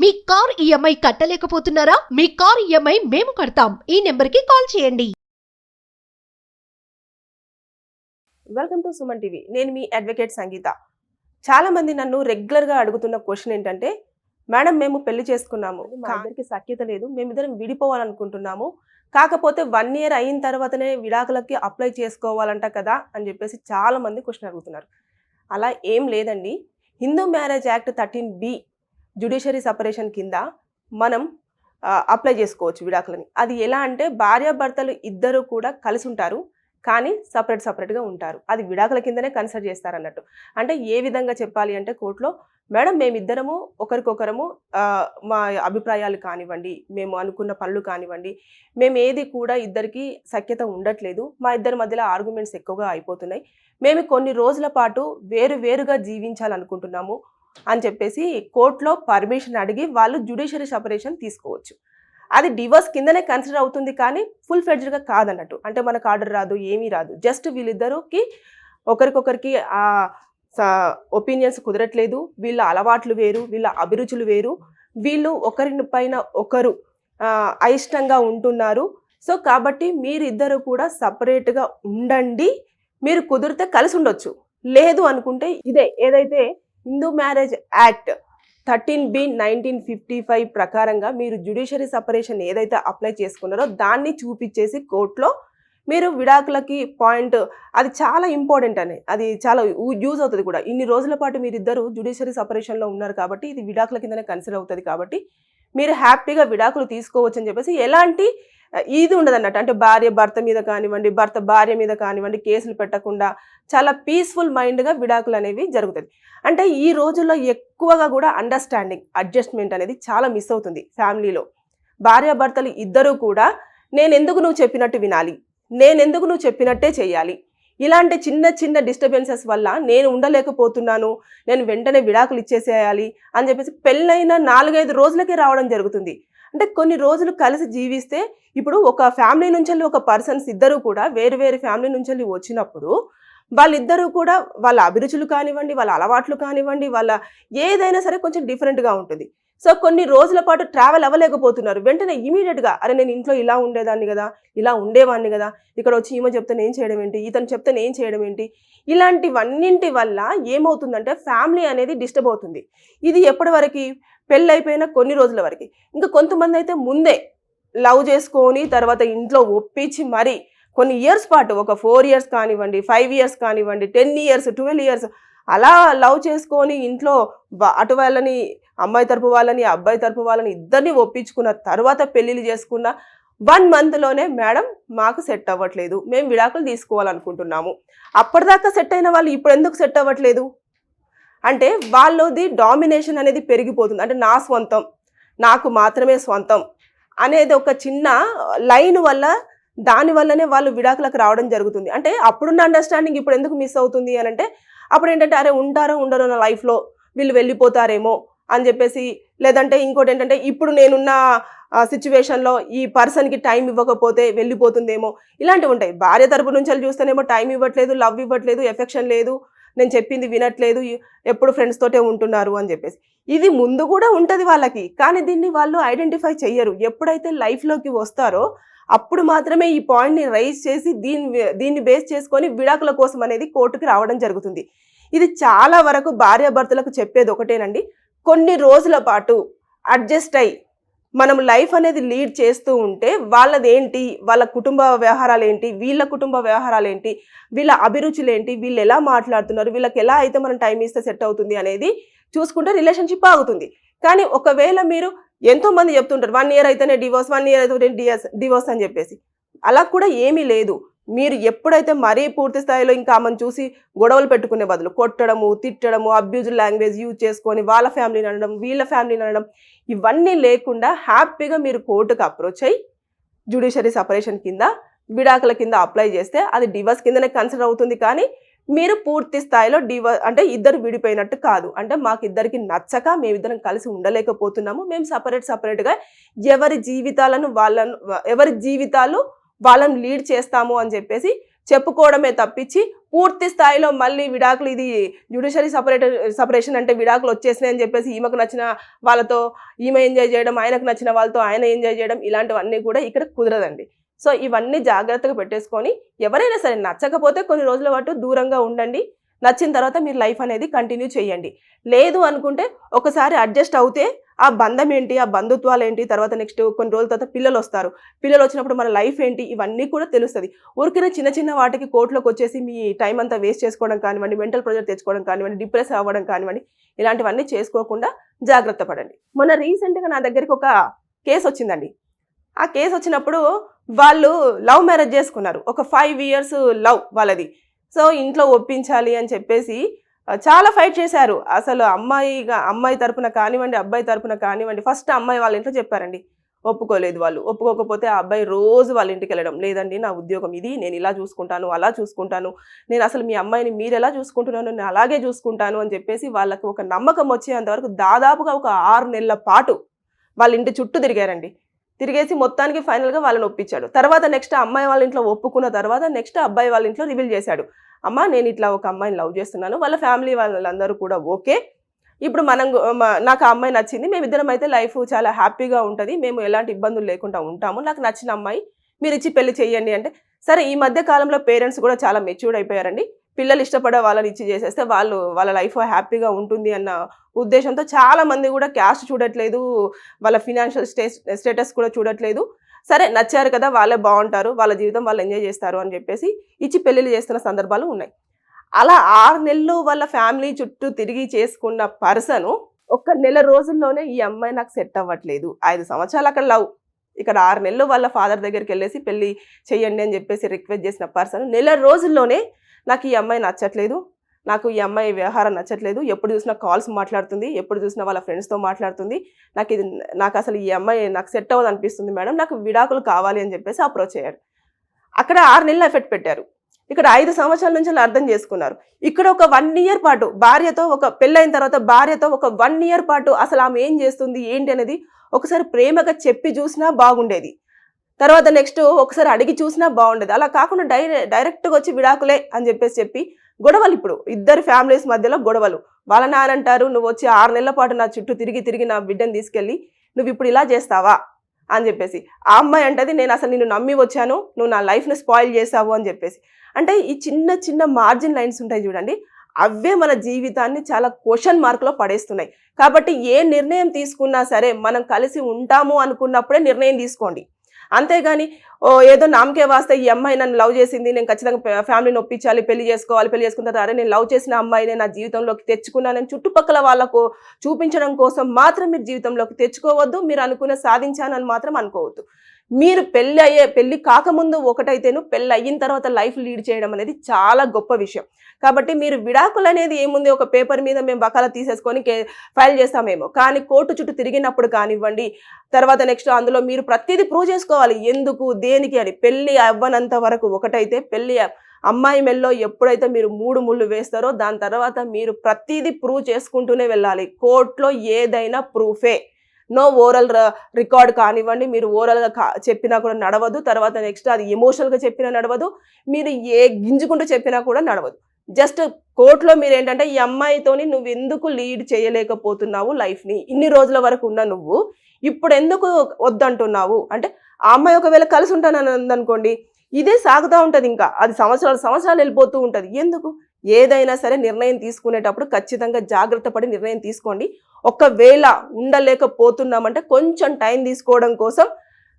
మీ car EMI కట్టలేకపోతున్నారా? మీ car EMI మేము కడతాం. ఈ నెంబర్కి కాల్ చేయండి. వెల్కమ్ టు సుమన్ టీవీ నేను మీ అడ్వకేట్ సంగీత. చాలా మంది నన్ను రెగ్యులర్గా అడుగుతున్న క్వశ్చన్ ఏంటంటే మేడం మేము పెళ్ళి చేసుకున్నాము. మా ఇద్దరికి సఖ్యత లేదు. మేమిద్దరం విడిపోవాలనుకుంటున్నాము. కాకపోతే వన్ ఇయర్ అయిన తర్వాతనే విడాకులకి అప్లై చేసుకోవాలంట కదా అని చెప్పేసి చాలా మంది క్వశ్చన్ అడుగుతున్నారు. అలా ఏం లేదండి. Hindu marriage act thirteen B judiciary separation కింద మనం అప్లై చేసుకోవచ్చు విడాకులని. అది ఎలా అంటే భార్యాభర్తలు ఇద్దరు కూడా కలిసి ఉంటారు కానీ సపరేట్ సపరేట్గా ఉంటారు. అది విడాకుల కిందనే కన్సిడర్ చేస్తారు అన్నట్టు. అంటే ఏ విధంగా చెప్పాలి అంటే కోర్టులో మేడం మేమిద్దరము ఒకరికొకరము మా అభిప్రాయాలు కానివ్వండి మేము అనుకున్న పనులు కానివ్వండి మేము ఏది కూడా ఇద్దరికి సఖ్యత ఉండట్లేదు మా ఇద్దరి మధ్యలో ఆర్గ్యుమెంట్స్ ఎక్కువగా అయిపోతున్నాయి మేము కొన్ని రోజుల పాటు వేరు వేరుగా జీవించాలనుకుంటున్నాము అని చెప్పేసి కోర్టులో పర్మిషన్ అడిగి వాళ్ళు జ్యుడిషియరీ సపరేషన్ తీసుకోవచ్చు. అది డివోర్స్ కిందనే కన్సిడర్ అవుతుంది కానీ ఫుల్ ఫ్లెడ్జ్డ్గా కాదన్నట్టు. అంటే మనకు ఆర్డర్ రాదు ఏమీ రాదు. జస్ట్ వీళ్ళిద్దరికి ఒకరికొకరికి ఆ ఒపీనియన్స్ కుదరట్లేదు. వీళ్ళ అలవాట్లు వేరు వీళ్ళ అభిరుచులు వేరు. వీళ్ళు ఒకరి పైన ఒకరు అయిష్టంగా ఉంటున్నారు. సో కాబట్టి మీరిద్దరు కూడా సపరేట్గా ఉండండి. మీరు కుదిరితే కలిసి ఉండొచ్చు. లేదు అనుకుంటే ఇదే. ఏదైతే Hindu marriage act thirteen B nineteen fifty five ప్రకారంగా మీరు జ్యుడిషియరీ సపరేషన్ ఏదైతే అప్లై చేసుకున్నారో దాన్ని చూపించేసి కోర్టులో మీరు విడాకులకి పాయింట్ అది చాలా ఇంపార్టెంట్ అని అది చాలా యూజ్ అవుతుంది కూడా. ఇన్ని రోజుల పాటు మీరిద్దరు జ్యుడిషియరీ సపరేషన్లో ఉన్నారు కాబట్టి ఇది విడాకుల కిందనే కన్సిడర్ అవుతుంది కాబట్టి మీరు హ్యాపీగా విడాకులు తీసుకోవచ్చు అని చెప్పేసి ఎలాంటి ఇది ఉండదు అన్నట్టు అంటే భార్య భర్త మీద కానివ్వండి భర్త భార్య మీద కానివ్వండి కేసులు పెట్టకుండా చాలా పీస్ఫుల్ మైండ్గా విడాకులు అనేవి జరుగుతుంది అంటే ఈ రోజుల్లో ఎక్కువగా కూడా అండర్స్టాండింగ్ అడ్జస్ట్మెంట్ అనేది చాలా మిస్ అవుతుంది ఫ్యామిలీలో. భార్యాభర్తలు ఇద్దరూ కూడా నేను ఎందుకు నువ్వు చెప్పినట్టు వినాలి? నేనెందుకు నువ్వు చెప్పినట్టే చేయాలి? ఇలాంటి చిన్న చిన్న డిస్టర్బెన్సెస్ వల్ల నేను ఉండలేకపోతున్నాను నేను వెంటనే విడాకులు ఇచ్చేసేయాలి అని చెప్పేసి పెళ్ళైన నాలుగైదు రోజులకే రావడం జరుగుతుంది. అంటే కొన్ని రోజులు కలిసి జీవిస్తే ఇప్పుడు ఒక ఫ్యామిలీ నుంచి ఒక పర్సన్స్ ఇద్దరు కూడా వేరు వేరు ఫ్యామిలీ నుంచి వచ్చినప్పుడు వాళ్ళిద్దరూ కూడా వాళ్ళ అభిరుచులు కానివ్వండి వాళ్ళ అలవాట్లు కానివ్వండి వాళ్ళ ఏదైనా సరే కొంచెం డిఫరెంట్గా ఉంటుంది. సో కొన్ని రోజుల పాటు ట్రావెల్ అవ్వలేకపోతున్నారు. వెంటనే ఇమీడియట్గా అరే నేను ఇంట్లో ఇలా ఉండేదాన్ని కదా ఇలా ఉండేవాడిని కదా ఇక్కడ వచ్చి ఈమె చెప్తే నేను చేయడం ఏంటి ఇతను చెప్తే నేను చేయడం ఏంటి ఇలాంటివన్నింటి వల్ల ఏమవుతుందంటే ఫ్యామిలీ అనేది డిస్టర్బ్ అవుతుంది. ఇది ఎప్పటి వరకు పెళ్ళైపోయిన కొన్ని రోజుల వరకు. ఇంకా కొంతమంది అయితే ముందే లవ్ చేసుకొని తర్వాత ఇంట్లో ఒప్పించి మరీ కొన్ని ఇయర్స్ పాటు ఒక ఫోర్ ఇయర్స్ కానివ్వండి ఫైవ్ ఇయర్స్ కానివ్వండి టెన్ ఇయర్స్ ట్వెల్వ్ ఇయర్స్ అలా లవ్ చేసుకొని ఇంట్లో అటు వాళ్ళని అమ్మాయి తరపు వాళ్ళని అబ్బాయి తరపు వాళ్ళని ఇద్దరిని ఒప్పించుకున్న తర్వాత పెళ్ళిళ్ళు చేసుకున్న వన్ మంత్లోనే మేడం మాకు సెట్ అవ్వట్లేదు. మేము విడాకులు తీసుకోవాలనుకుంటున్నాము. అప్పటిదాకా సెట్ అయిన వాళ్ళు ఇప్పుడు ఎందుకు సెట్ అవ్వట్లేదు? అంటే వాళ్ళది డామినేషన్ అనేది పెరిగిపోతుంది. అంటే నా స్వంతం నాకు మాత్రమే స్వంతం అనేది ఒక చిన్న లైన్ వల్ల దాని వల్లనే వాళ్ళు విడాకులకు రావడం జరుగుతుంది. అంటే అప్పుడున్న అండర్స్టాండింగ్ ఇప్పుడు ఎందుకు మిస్ అవుతుంది అని అంటే అప్పుడు ఏంటంటే అరే ఉంటారో ఉండరో నా లైఫ్లో వీళ్ళు వెళ్ళిపోతారేమో అని చెప్పేసి లేదంటే ఇంకోటి ఏంటంటే ఇప్పుడు నేనున్న సిచ్యువేషన్లో ఈ పర్సన్కి టైం ఇవ్వకపోతే వెళ్ళిపోతుందేమో ఇలాంటివి ఉంటాయి. భార్య తరపు నుంచి చూస్తేనేమో టైం ఇవ్వట్లేదు లవ్ ఇవ్వట్లేదు ఎఫెక్షన్ లేదు. నేను చెప్పింది వినట్లేదు ఎప్పుడు ఫ్రెండ్స్ తోటే ఉంటున్నారు అని చెప్పేసి. ఇది ముందు కూడా ఉంటుంది వాళ్ళకి కానీ దీన్ని వాళ్ళు ఐడెంటిఫై చెయ్యరు. ఎప్పుడైతే లైఫ్లోకి వస్తారో అప్పుడు మాత్రమే ఈ పాయింట్ని రైజ్ చేసి దీన్ని దీన్ని బేస్ చేసుకొని విడాకుల కోసం అనేది కోర్టుకి రావడం జరుగుతుంది. ఇది చాలా వరకు భార్యాభర్తలకు చెప్పేది ఒకటేనండి. కొన్ని రోజుల పాటు అడ్జస్ట్ అయ్యి మనం లైఫ్ అనేది లీడ్ చేస్తూ ఉంటే వాళ్ళది ఏంటి వాళ్ళ కుటుంబ వ్యవహారాలు ఏంటి వీళ్ళ కుటుంబ వ్యవహారాలు ఏంటి వీళ్ళ అభిరుచులు ఏంటి వీళ్ళు ఎలా మాట్లాడుతున్నారు? వీళ్ళకి ఎలా అయితే మనం టైం ఇస్తే సెట్ అవుతుంది అనేది చూసుకుంటే రిలేషన్షిప్ ఆగుతుంది. కానీ ఒకవేళ మీరు ఎంతో మంది చెప్తుంటారు వన్ ఇయర్ అయితేనే డివోర్స్ వన్ ఇయర్ అయితే డివోర్స్ డివోర్స్ అని చెప్పేసి. అలా కూడా ఏమీ లేదు. మీరు ఎప్పుడైతే మరీ పూర్తి స్థాయిలో ఇంకా ఆమెను చూసి గొడవలు పెట్టుకునే బదులు కొట్టడము తిట్టడము అబ్యూజ్ లాంగ్వేజ్ యూజ్ చేసుకొని వాళ్ళ ఫ్యామిలీని అనడం వీళ్ళ ఫ్యామిలీని అనడం ఇవన్నీ లేకుండా హ్యాపీగా మీరు కోర్టుకు అప్రోచ్ అయ్యి జ్యుడిషియరీ సపరేషన్ కింద విడాకుల కింద అప్లై చేస్తే అది డివర్స్ కిందనే కన్సిడర్ అవుతుంది కానీ మీరు పూర్తి స్థాయిలో డివోర్ అంటే ఇద్దరు విడిపోయినట్టు కాదు. అంటే మాకు ఇద్దరికి నచ్చక మేమిద్దరం కలిసి ఉండలేకపోతున్నాము. మేము సపరేట్ సపరేట్గా ఎవరి జీవితాలను వాళ్ళను ఎవరి జీవితాలు వాళ్ళని లీడ్ చేస్తాము అని చెప్పేసి చెప్పుకోవడమే తప్పించి పూర్తి స్థాయిలో మళ్ళీ విడాకులు ఇది జ్యుడిషియరీ సపరేట్ సపరేషన్ అంటే విడాకులు వచ్చేసినాయి అని చెప్పేసి ఈమెకు నచ్చిన వాళ్ళతో ఈమె ఎంజాయ్ చేయడం ఆయనకు నచ్చిన వాళ్ళతో ఆయన ఎంజాయ్ చేయడం ఇలాంటివన్నీ కూడా ఇక్కడ కుదరదండి. సో ఇవన్నీ జాగ్రత్తగా పెట్టేసుకొని ఎవరైనా సరే నచ్చకపోతే కొన్ని రోజుల పాటు దూరంగా ఉండండి. నచ్చిన తర్వాత మీరు లైఫ్ అనేది కంటిన్యూ చేయండి. లేదు అనుకుంటే ఒకసారి అడ్జస్ట్ అవుతే ఆ బంధం ఏంటి ఆ బంధుత్వాలు ఏంటి తర్వాత నెక్స్ట్ కొన్ని రోజుల తర్వాత పిల్లలు వస్తారు. పిల్లలు వచ్చినప్పుడు మన లైఫ్ ఏంటి ఇవన్నీ కూడా తెలుస్తుంది. ఊరికైనా చిన్న చిన్న వాటికి కోర్టులోకి వచ్చేసి మీ టైం అంతా వేస్ట్ చేసుకోవడం కానివ్వండి మెంటల్ ప్రెజర్ తెచ్చుకోవడం కానివ్వండి డిప్రెస్ అవ్వడం కానివ్వండి ఇలాంటివన్నీ చేసుకోకుండా జాగ్రత్త పడండి. మొన్న రీసెంట్గా నా దగ్గరికి ఒక కేసు వచ్చిందండి. ఆ కేసు వచ్చినప్పుడు వాళ్ళు లవ్ మ్యారేజ్ చేసుకున్నారు. ఒక ఫైవ్ ఇయర్స్ లవ్ వాళ్ళది. సో ఇంట్లో ఒప్పించాలి అని చెప్పేసి చాలా ఫైట్ చేశారు. అసలు అమ్మాయిగా అమ్మాయి తరపున కానివ్వండి అబ్బాయి తరపున కానివ్వండి ఫస్ట్ అమ్మాయి వాళ్ళ ఇంట్లో చెప్పారండి. ఒప్పుకోలేదు వాళ్ళు. ఒప్పుకోకపోతే ఆ అబ్బాయి రోజు వాళ్ళ ఇంటికి వెళ్ళడం. లేదండి నా ఉద్యోగం ఇది నేను ఇలా చూసుకుంటాను అలా చూసుకుంటాను. నేను అసలు మీ అమ్మాయిని మీరు ఎలా చూసుకుంటున్నాను నేను అలాగే చూసుకుంటాను అని చెప్పేసి వాళ్ళకు ఒక నమ్మకం వచ్చేంతవరకు దాదాపుగా ఒక ఆరు నెలల పాటు వాళ్ళ ఇంటి చుట్టూ తిరిగారండి. తిరిగేసి మొత్తానికి ఫైనల్గా వాళ్ళని ఒప్పించాడు. తర్వాత నెక్స్ట్ అమ్మాయి వాళ్ళ ఇంట్లో ఒప్పుకున్న తర్వాత నెక్స్ట్ అబ్బాయి వాళ్ళ ఇంట్లో రివీల్ చేశాడు. అమ్మ నేను ఇట్లా ఒక అమ్మాయిని లవ్ చేస్తున్నాను వాళ్ళ ఫ్యామిలీ వాళ్ళందరూ కూడా ఓకే. ఇప్పుడు మనం నాకు ఆ అమ్మాయి నచ్చింది మేమిద్దరం అయితే లైఫ్ చాలా హ్యాపీగా ఉంటుంది మేము ఎలాంటి ఇబ్బందులు లేకుండా ఉంటాము. నాకు నచ్చిన అమ్మాయి మీరు ఇచ్చి పెళ్ళి చేయండి అంటే సరే ఈ మధ్య కాలంలో పేరెంట్స్ కూడా చాలా మెచ్యూర్డ్ అయిపోయారండి. పిల్లలు ఇష్టపడే వాళ్ళని ఇచ్చి చేసేస్తే వాళ్ళు వాళ్ళ లైఫ్ హ్యాపీగా ఉంటుంది అన్న ఉద్దేశంతో చాలా మంది కూడా క్యాస్ట్ చూడట్లేదు వాళ్ళ ఫినాన్షియల్ స్టే స్టేటస్ కూడా చూడట్లేదు. సరే నచ్చారు కదా వాళ్ళే బాగుంటారు వాళ్ళ జీవితం వాళ్ళు ఎంజాయ్ చేస్తారు అని చెప్పేసి ఇచ్చి పెళ్ళిళ్ళు చేస్తున్న సందర్భాలు ఉన్నాయి. అలా ఆరు నెలలు వాళ్ళ ఫ్యామిలీ చుట్టూ తిరిగి చేసుకున్న పర్సన్ ఒక్క నెల రోజుల్లోనే ఈ అమ్మాయి నాకు సెట్ అవ్వట్లేదు. ఐదు సంవత్సరాలు అక్కడ లవ్. ఇక్కడ ఆరు నెలలు వాళ్ళ ఫాదర్ దగ్గరికి వెళ్ళేసి పెళ్ళి చెయ్యండి అని చెప్పేసి రిక్వెస్ట్ చేసిన పర్సన్ నెల రోజుల్లోనే నాకు ఈ అమ్మాయి నచ్చట్లేదు. నాకు ఈ అమ్మాయి వ్యవహారం నచ్చట్లేదు. ఎప్పుడు చూసినా కాల్స్ మాట్లాడుతుంది. ఎప్పుడు చూసినా వాళ్ళ ఫ్రెండ్స్తో మాట్లాడుతుంది. నాకు ఇది నాకు అసలు ఈ అమ్మాయి నాకు సెట్ అవ్వదు అనిపిస్తుంది మేడం. నాకు విడాకులు కావాలి అని చెప్పేసి అప్రోచ్ అయ్యారు అక్కడ ఆరు నెలలు ఎఫెక్ట్ పెట్టారు. ఇక్కడ ఐదు సంవత్సరాల నుంచి అర్థం చేసుకున్నారు. ఇక్కడ ఒక వన్ ఇయర్ పాటు భార్యతో ఒక పెళ్ళైన తర్వాత భార్యతో ఒక వన్ ఇయర్ పాటు అసలు ఆమె ఏం చేస్తుంది ఏంటి అనేది ఒకసారి ప్రేమగా చెప్పి చూసినా బాగుండేది. తర్వాత నెక్స్ట్ ఒకసారి అడిగి చూసినా బాగుండేది. అలా కాకుండా డైరె డైరెక్ట్గా వచ్చి విడాకులే అని చెప్పేసి చెప్పి గొడవలు ఇప్పుడు ఇద్దరు ఫ్యామిలీస్ మధ్యలో గొడవలు. వాళ్ళ నానంటారు నువ్వు వచ్చి ఆరు నెలల పాటు నా చుట్టూ తిరిగి తిరిగి నా బిడ్డను తీసుకెళ్ళి నువ్వు ఇప్పుడు ఇలా చేస్తావా? అని చెప్పేసి. ఆ అమ్మాయి అంటది నేను అసలు నిన్ను నమ్మి వచ్చాను నువ్వు నా లైఫ్ని స్పాయిల్ చేసావు అని చెప్పేసి. అంటే ఈ చిన్న చిన్న మార్జిన్ లైన్స్ ఉంటాయి చూడండి అవే మన జీవితాన్ని చాలా క్వశ్చన్ మార్క్లో పడేస్తున్నాయి. కాబట్టి ఏ నిర్ణయం తీసుకున్నా సరే మనం కలిసి ఉంటాము అనుకున్నప్పుడే నిర్ణయం తీసుకోండి. అంతేగాని ఓ ఏదో నామకే వాస్తే ఈ అమ్మాయి నన్ను లవ్ చేసింది నేను ఖచ్చితంగా ఫ్యామిలీని ఒప్పించాలి పెళ్ళి చేసుకోవాలి పెళ్ళి చేసుకున్న తర్వాత అరే నేను లవ్ చేసిన అమ్మాయిని నా జీవితంలోకి తెచ్చుకున్నానని చుట్టుపక్కల వాళ్ళకు చూపించడం కోసం మాత్రం మీరు జీవితంలోకి తెచ్చుకోవద్దు మీరు అనుకున్న సాధించానని మాత్రం అనుకోవద్దు. మీరు పెళ్ళి అయ్యే పెళ్ళి కాకముందు ఒకటైతేను పెళ్ళి అయిన తర్వాత లైఫ్ లీడ్ చేయడం అనేది చాలా గొప్ప విషయం. కాబట్టి మీరు విడాకులు అనేది ఏముంది? ఒక పేపర్ మీద మేము బకాలా తీసేసుకొని ఫైల్ చేస్తామేమో. కానీ కోర్టు చుట్టూ తిరిగినప్పుడు కానివ్వండి తర్వాత నెక్స్ట్ అందులో మీరు ప్రతిదీ ప్రూవ్ చేసుకోవాలి. ఎందుకు? దేనికి అని. పెళ్ళి అవ్వనంత వరకు ఒకటైతే పెళ్ళి అమ్మాయి మెల్లో ఎప్పుడైతే మీరు మూడు ముళ్ళు వేస్తారో దాని తర్వాత మీరు ప్రతిదీ ప్రూవ్ చేసుకుంటూనే వెళ్ళాలి. కోర్టులో ఏదైనా ప్రూఫే. నో ఓరల్ రికార్డ్ కానివ్వండి మీరు ఓరల్గా కా చెప్పినా కూడా నడవదు. తర్వాత నెక్స్ట్ అది ఎమోషనల్గా చెప్పినా నడవదు. మీరు ఏ గింజుకుంటూ చెప్పినా కూడా నడవదు. జస్ట్ కోర్టులో మీరు ఏంటంటే ఈ అమ్మాయితోని నువ్వు ఎందుకు లీడ్ చేయలేకపోతున్నావు లైఫ్ని? ఇన్ని రోజుల వరకు ఉన్న నువ్వు. ఇప్పుడు ఎందుకు వద్దంటున్నావు? అంటే ఆ అమ్మాయి ఒకవేళ కలిసి ఉంటానని అనుకోండి ఇదే సాగుతూ ఉంటుంది ఇంకా. అది సంవత్సరాలు సంవత్సరాలు వెళ్ళిపోతూ ఉంటుంది. ఎందుకు? ఏదైనా సరే నిర్ణయం తీసుకునేటప్పుడు ఖచ్చితంగా జాగ్రత్త పడి నిర్ణయం తీసుకోండి. ఒకవేళ ఉండలేకపోతున్నామంటే కొంచెం టైం తీసుకోవడం కోసం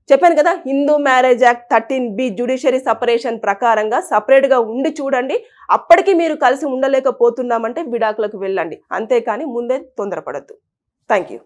చెప్పాను కదా Hindu marriage act thirteen B judiciary separation ప్రకారంగా సపరేట్గా ఉండి చూడండి. అప్పటికి మీరు కలిసి ఉండలేకపోతున్నామంటే విడాకులకు వెళ్ళండి. అంతేకాని ముందే తొందరపడద్దు. Thank you